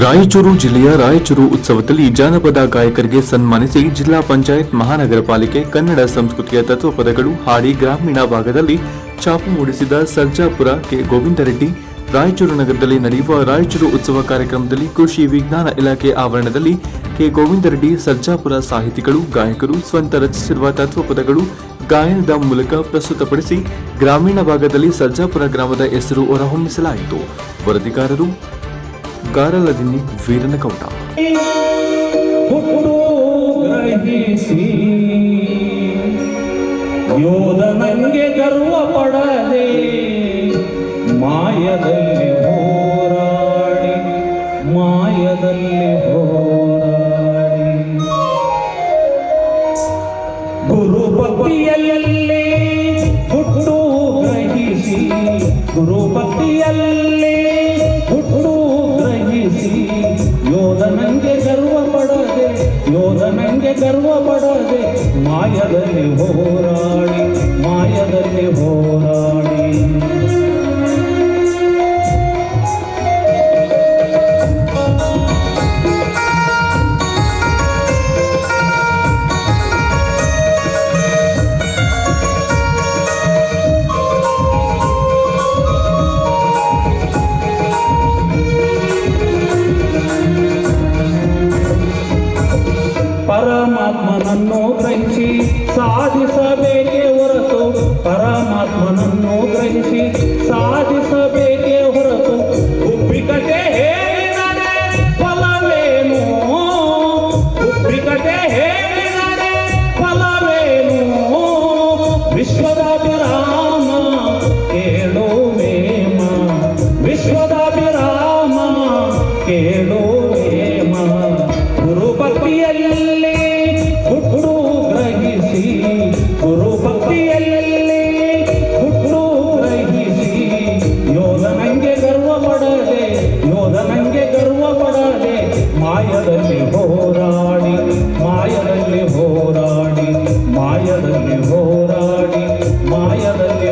ರಾಯಚೂರು ಜಿಲ್ಲೆಯ ರಾಯಚೂರು ಉತ್ಸವದಲ್ಲಿ ಜಾನಪದ ಗಾಯಕರಿಗೆ ಸನ್ಮಾನಿಸಿ ಜಿಲ್ಲಾ ಪಂಚಾಯತ್ ಮಹಾನಗರ ಪಾಲಿಕೆ ಕನ್ನಡ ಸಂಸ್ಕೃತಿಯ ತತ್ವ ಪದಗಳು ಹಾಡಿ ಗ್ರಾಮೀಣ ಭಾಗದಲ್ಲಿ ಛಾಪು ಮೂಡಿಸಿದ ಸರ್ಜಾಪುರ ಕೆ. ಗೋವಿಂದರೆಡ್ಡಿ, ರಾಯಚೂರು ನಗರದಲ್ಲಿ ನಡೆಯುವ ರಾಯಚೂರು ಉತ್ಸವ ಕಾರ್ಯಕ್ರಮದಲ್ಲಿ ಕೃಷಿ ವಿಜ್ಞಾನ ಇಲಾಖೆ ಆವರಣದಲ್ಲಿ ಕೆ. ಗೋವಿಂದರೆಡ್ಡಿ ಸರ್ಜಾಪುರ ಸಾಹಿತಿಗಳು, ಗಾಯಕರು ಸ್ವಂತ ರಚಿಸಿರುವ ತತ್ವಪದಗಳು ಗಾಯನದ ಮೂಲಕ ಪ್ರಸ್ತುತಪಡಿಸಿ ಗ್ರಾಮೀಣ ಭಾಗದಲ್ಲಿ ಸರ್ಜಾಪುರ ಗ್ರಾಮದ ಹೆಸರು ಹೊರಹೊಮ್ಮಿಸಲಾಯಿತು. ವರದಿಗಾರರು ಗಾರಲದಿನ್ನಿ ವೀರನ ಕೌಟ ಯೋಧ ನನಗೆ ಗರ್ವ ಪಡದೆ ಮಾಯದಲ್ಲಿ ಹೋರಾಡಿ ಮಾಯದಲ್ಲಿ ಹೋರಾಡಿ. ಗುರು ಭಕ್ತಿಯಲ್ಲೇ ಹುಟ್ಟು ಗ್ರಹಿಸಿ ಗುರು ಭಕ್ತಿಯಲ್ಲೇ ಯೋಧನಂಗೆ ಗರ್ವ ಪಡದೆ ಮಾಯದಲ್ಲಿ ಹೋರಾಡಿ ಮಾಯದಲ್ಲಿ ಹೋರಾಡಿ. ಪರಮಾತ್ಮನನ್ನು ಗ್ರಹಿಸಿ ಸಾಧಿಸಬೇಕೆ ಹೊರತು ಪರಮಾತ್ಮನನ್ನು ಗ್ರಹಿಸಿ ಸಾಧಿಸಬೇಕೇ ಹೋರಾಡಿ ಮಾಯದಲ್ಲಿ ಹೋರಾಡಿ ಮಾಯದಲ್ಲಿ ಹೋರಾಡಿ ಮಾಯದಲ್ಲಿ